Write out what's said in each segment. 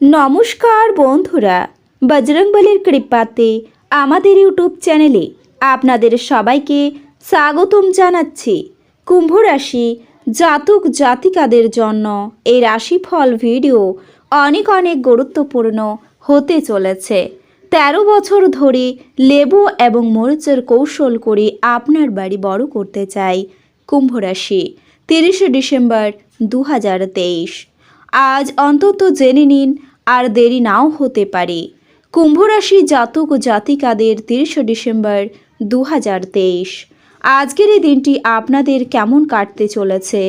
নমস্কার বন্ধুরা বজরংবলির কৃপাতে আমাদের ইউটিউব চ্যানেলে আপনাদের সবাইকে স্বাগতম জানাচ্ছি। কুম্ভ রাশি জাতক জাতিকাদের জন্য এই রাশিফল ভিডিও অনেক অনেক গুরুত্বপূর্ণ হতে চলেছে। তেরো বছর ধরে লেবু এবং মরিচের কৌশল করে আপনার বাড়ি বড় করতে চাই কুম্ভ রাশি, তিরিশে ডিসেম্বর দু হাজার তেইশ। আজ অন্তত জেনে নিন আর দেরি নাও হতে পারে। কুম্ভরাশি জাতক ও জাতিকাদের তিরিশে ডিসেম্বর দু হাজার তেইশ। আজকের এই দিনটি আপনাদের কেমন কাটতে চলেছে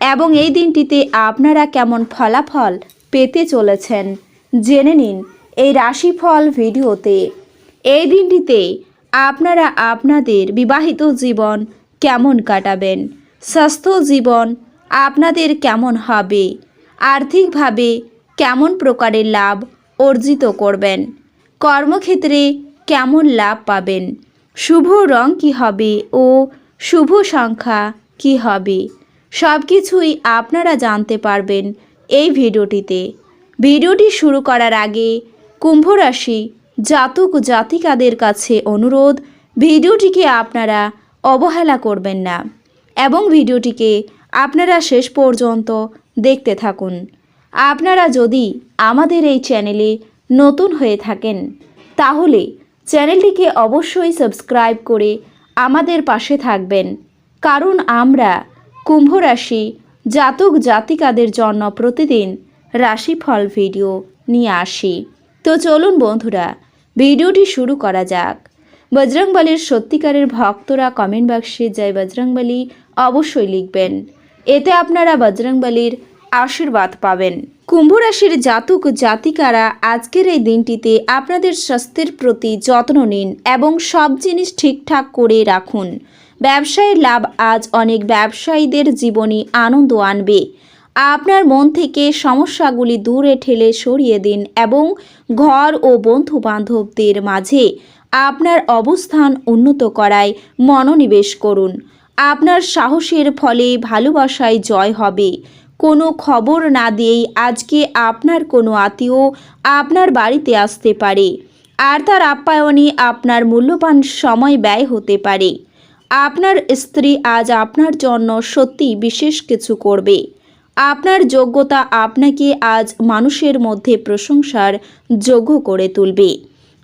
এবং এই দিনটিতে আপনারা কেমন ফলাফল পেতে চলেছেন জেনে নিন এই রাশিফল ভিডিওতে। এই দিনটিতে আপনারা আপনাদের বিবাহিত জীবন কেমন কাটাবেন, স্বাস্থ্য জীবন আপনাদের কেমন হবে, আর্থিকভাবে কেমন প্রকারের লাভ অর্জিত করবেন? কর্মক্ষেত্রে কেমন লাভ পাবেন? শুভ রং কি হবে ও শুভ সংখ্যা কি হবে? সব কিছুই আপনারা জানতে পারবেন এই ভিডিওটিতে। ভিডিওটি শুরু করার আগে কুম্ভ রাশি জাতক জাতিকাদের কাছে অনুরোধ, ভিডিওটিকে আপনারা অবহেলা করবেন না এবং ভিডিওটিকে আপনারা শেষ পর্যন্ত দেখতে থাকুন। আপনারা যদি আমাদের এই চ্যানেলে নতুন হয়ে থাকেন, তাহলে চ্যানেলটিকে অবশ্যই সাবস্ক্রাইব করে আমাদের পাশে থাকবেন। কারণ আমরা কুম্ভ রাশি জাতক জাতিকাদের জন্য প্রতিদিন রাশিফল ভিডিও নিয়ে আসি। তো চলুন বন্ধুরা, ভিডিওটি শুরু করা যাক। বজরংবলীর সত্যিকারের ভক্তরা কমেন্ট বাক্সে জয় বজরংবলী অবশ্যই লিখবেন। এতে আপনারা বজরংবলীর আশীর্বাদ পাবেন। কুম্ভ রাশির জাতক, জাতিকারা, আজকের এই দিনটিতে আপনাদের স্বাস্থ্যের প্রতি যত্ন নিন এবং সব জিনিস ঠিকঠাক করে রাখুন। ব্যবসায়ের লাভ আজ অনেক ব্যবসায়ীদের জীবনে আনন্দ আনবে। আপনার মন থেকে সমস্যাগুলি দূরে ঠেলে সরিয়ে দিন এবং ঘর ও বন্ধু বান্ধবদের মাঝে আপনার অবস্থান উন্নত করায় মনোনিবেশ করুন। আপনার সাহসের ফলে ভালোবাসায় জয় হবে। কোনো খবর না দিয়েই আজকে আপনার কোনো আত্মীয় আপনার বাড়িতে আসতে পারে। আর তার আপ্যায়নে আপনার মূল্যবান সময় ব্যয় হতে পারে। আপনার স্ত্রী আজ আপনার জন্য সত্যি বিশেষ কিছু করবে। আপনার যোগ্যতা আপনাকে আজ মানুষের মধ্যে প্রশংসার যোগ্য করে তুলবে।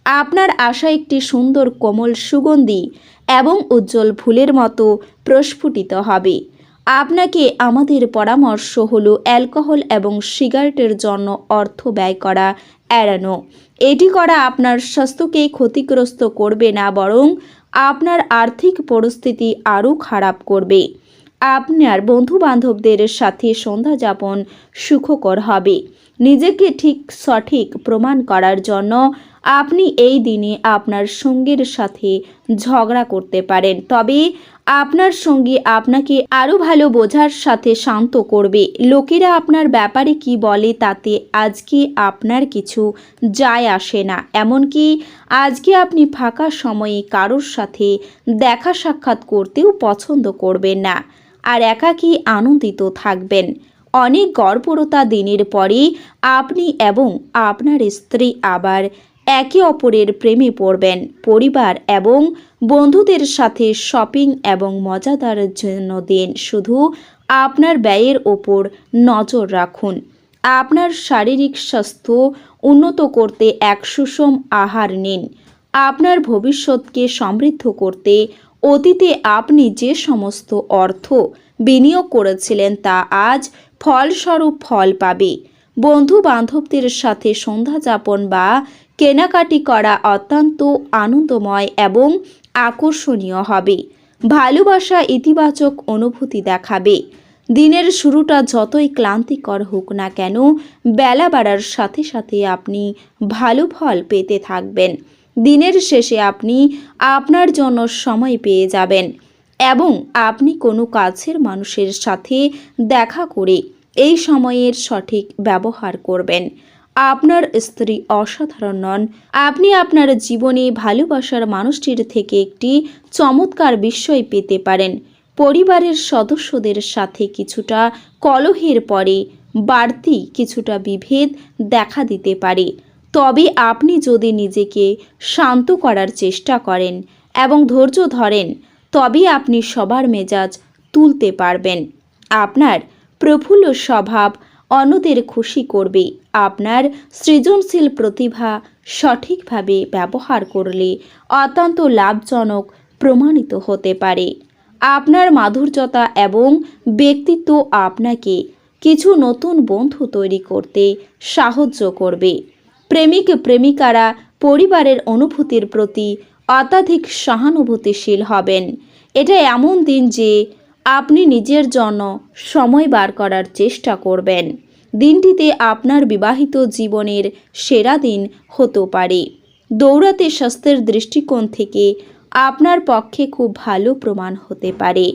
আপনার আশা একটি সুন্দর কোমল সুগন্ধি এবং উজ্জ্বল ফুলের মতো প্রস্ফুটিত হবে। আপনাকে আমাদের পরামর্শ হলো অ্যালকোহল এবং সিগারেটের জন্য অর্থ ব্যয় করা এড়ানো। এটি করা আপনার স্বাস্থ্যকে ক্ষতিগ্রস্ত করবে না, বরং আপনার আর্থিক পরিস্থিতি আরও খারাপ করবে। আপনার বন্ধু বান্ধবদের সাথে সন্ধ্যা যাপন সুখকর হবে। নিজেকে ঠিক সঠিক প্রমাণ করার জন্য আপনি এই দিনে আপনার সঙ্গীর সাথে ঝগড়া করতে পারেন। তবে আপনার সঙ্গী আপনাকে আরও ভালো বোঝার সাথে শান্ত করবে। লোকেরা আপনার ব্যাপারে কি বলে তাতে আজকে আপনার কিছু যায় আসে না। এমনকি আজকে আপনি ফাঁকা সময়ে কারোর সাথে দেখা সাক্ষাৎ করতেও পছন্দ করবেন না আর একাকী আনন্দিত থাকবেন। অনেক গর্বরতা দিনের পরে আপনি এবং আপনার স্ত্রী আবার একে অপরের প্রেমে পড়বেন। পরিবার এবং বন্ধুদের সাথে শপিং এবং মজাদার জন্য দিন। শুধু আপনার ব্যয়ের ওপর নজর রাখুন। আপনার শারীরিক স্বাস্থ্য উন্নত করতে এক সুষম আহার নিন। আপনার ভবিষ্যৎকে সমৃদ্ধ করতে অতীতে আপনি যে সমস্ত অর্থ বিনিয়োগ করেছিলেন তা আজ ফলস্বরূপ ফল পাবে। বন্ধু বান্ধবদের সাথে সন্ধ্যা যাপন বা কেনাকাটি করা অত্যন্ত আনন্দময় এবং আকর্ষণীয় হবে। ভালোবাসা ইতিবাচক অনুভূতি দেখাবে। দিনের শুরুটা যতই ক্লান্তিকর হোক না কেন, বেলা বাড়ার সাথে সাথে আপনি ভালো ফল পেতে থাকবেন। দিনের শেষে আপনি আপনার জন্য সময় পেয়ে যাবেন এবং আপনি কোনো কাছের মানুষের সাথে দেখা করে এই সময়ের সঠিক ব্যবহার করবেন। আপনার স্ত্রী অসাধারণ নন। আপনি আপনার জীবনে ভালোবাসার মানুষটির থেকে একটি চমৎকার বিস্ময় পেতে পারেন। পরিবারের সদস্যদের সাথে কিছুটা কলহের পরে বাড়তি কিছুটা বিভেদ দেখা দিতে পারে। তবে আপনি যদি নিজেকে শান্ত করার চেষ্টা করেন এবং ধৈর্য ধরেন তবে আপনি সবার মেজাজ তুলতে পারবেন। আপনার প্রফুল্ল স্বভাব অন্যদের খুশি করবে। আপনার সৃজনশীল প্রতিভা সঠিকভাবে ব্যবহার করলে অত্যন্ত লাভজনক প্রমাণিত হতে পারে। আপনার মাধুর্যতা এবং ব্যক্তিত্ব আপনাকে কিছু নতুন বন্ধু তৈরি করতে সাহায্য করবে। প্রেমিক প্রেমিকারা পরিবারের অনুভূতির প্রতি অত্যাধিক সহানুভূতিশীল হবেন। এটা এমন দিন যে আপনি নিজের জন্য সময় বার করার চেষ্টা করবেন। দিনটিতে আপনার বিবাহিত জীবনের সেরা দিন হতে পারে। দৌড়াতে স্বাস্থ্যের দৃষ্টিকোণ থেকে আপনার পক্ষে খুব ভালো প্রমাণ হতে পারে।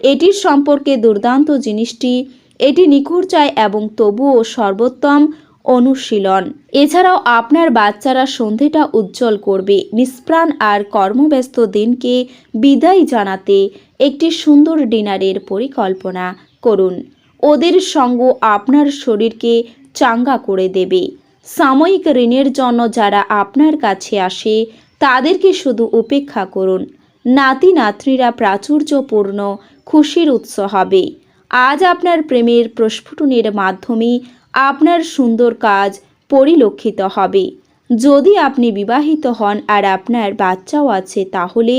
এটির সম্পর্কে দুর্দান্ত জিনিসটি, এটি নিখুঁত চায় এবং তবুও সর্বোত্তম অনুশীলন। এছাড়াও আপনার বাচ্চারা সন্ধেটা উজ্জ্বল করবে। নিষ্প্রাণ আর কর্মব্যস্ত দিনকে বিদায় জানাতে একটি সুন্দর ডিনারের পরিকল্পনা করুন। ওদের সঙ্গ আপনার শরীরকে চাঙ্গা করে দেবে। সাময়িক ঋণের জন্য যারা আপনার কাছে আসে, তাদেরকে শুধু উপেক্ষা করুন। নাতি নাতনিরা প্রাচুর্যপূর্ণ, খুশির উৎস হবে। আজ আপনার প্রেমের প্রস্ফুটনের মাধ্যমে আপনার সুন্দর কাজ পরিলক্ষিত হবে। যদি আপনি বিবাহিত হন আর আপনার বাচ্চাও আছে, তাহলে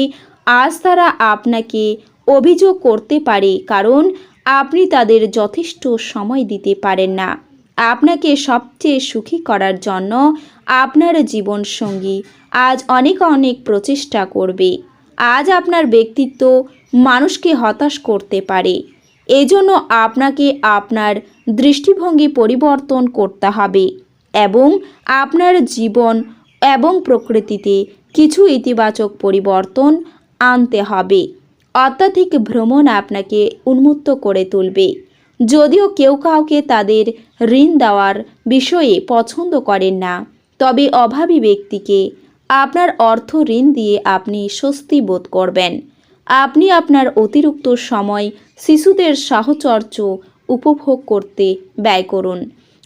আজ তারা আপনাকে অভিযোগ করতে পারে, কারণ আপনি তাদের যথেষ্ট সময় দিতে পারেন না। আপনাকে সবচেয়ে সুখী করার জন্য আপনার জীবনসঙ্গী আজ অনেক অনেক প্রচেষ্টা করবে। আজ আপনার ব্যক্তিত্ব মানুষকে হতাশ করতে পারে। এজন্য আপনাকে আপনার দৃষ্টিভঙ্গি পরিবর্তন করতে হবে এবং আপনার জীবন এবং প্রকৃতিতে কিছু ইতিবাচক পরিবর্তন আনতে হবে। অত্যাধিক ভ্রমণ আপনাকে উন্মুক্ত করে তুলবে। যদিও কেউ কাউকে তাদের ঋণ দেওয়ার বিষয়ে পছন্দ করেন না, তবে অভাবী ব্যক্তিকে আপনার অর্থ ঋণ দিয়ে আপনি স্বস্তি বোধ করবেন। আপনি আপনার অতিরিক্ত সময় শিশুদের সাহচর্য উপভোগ করতে ব্যয় করুন।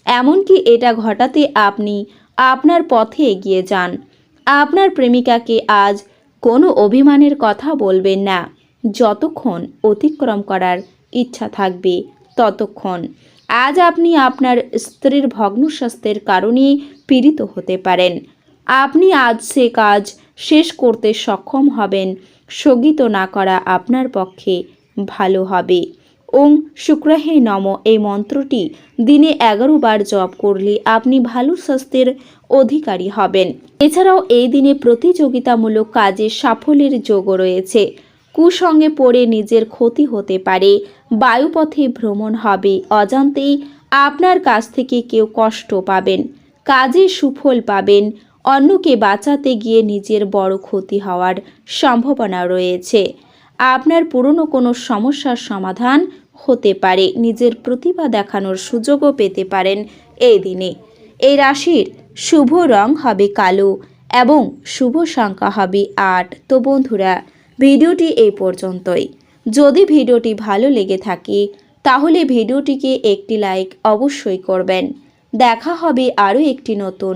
এমনকি এটা ঘটাতে আপনি আপনার পথে এগিয়ে যান। আপনার প্রেমিকাকে আজ কোনো অভিমানের কথা বলবেন না। যতক্ষণ অতিক্রম করার ইচ্ছা থাকবে, ততক্ষণ। আজ আপনি আপনার স্ত্রীর ভগ্ন স্বাস্থ্যের কারণে পীড়িত হতে পারেন। আপনি আজ সে কাজ শেষ করতে সক্ষম হবেন স্থগিত না করা আপনার পক্ষে ভালো হবে। ওং শুক্রাহে নম। এই মন্ত্রটি দিনে এগারো বার জপ করলে আপনি ভালো স্বাস্থ্যের অধিকারী হবেন। এছাড়াও এই দিনে প্রতিযোগিতামূলক কাজে সাফল্যের যোগও রয়েছে। কুসঙ্গে পড়ে নিজের ক্ষতি হতে পারে, বায়ুপথে ভ্রমণ হবে, অজান্তেই আপনার কাছ থেকে কেউ কষ্ট পাবেন, কাজে সুফল পাবেন অন্যকে বাঁচাতে গিয়ে নিজের বড় ক্ষতি হওয়ার সম্ভাবনা রয়েছে। আপনার পুরনো কোনো সমস্যার সমাধান হতে পারে। নিজের প্রতিভা দেখানোর সুযোগও পেতে পারেন এই দিনে। এই রাশির শুভ রং হবে কালো এবং শুভ সংখ্যা হবে আট। তো বন্ধুরা, ভিডিওটি এই পর্যন্তই। যদি ভিডিওটি ভালো লেগে থাকে, তাহলে ভিডিওটিকে একটি লাইক অবশ্যই করবেন। দেখা হবে আরও একটি নতুন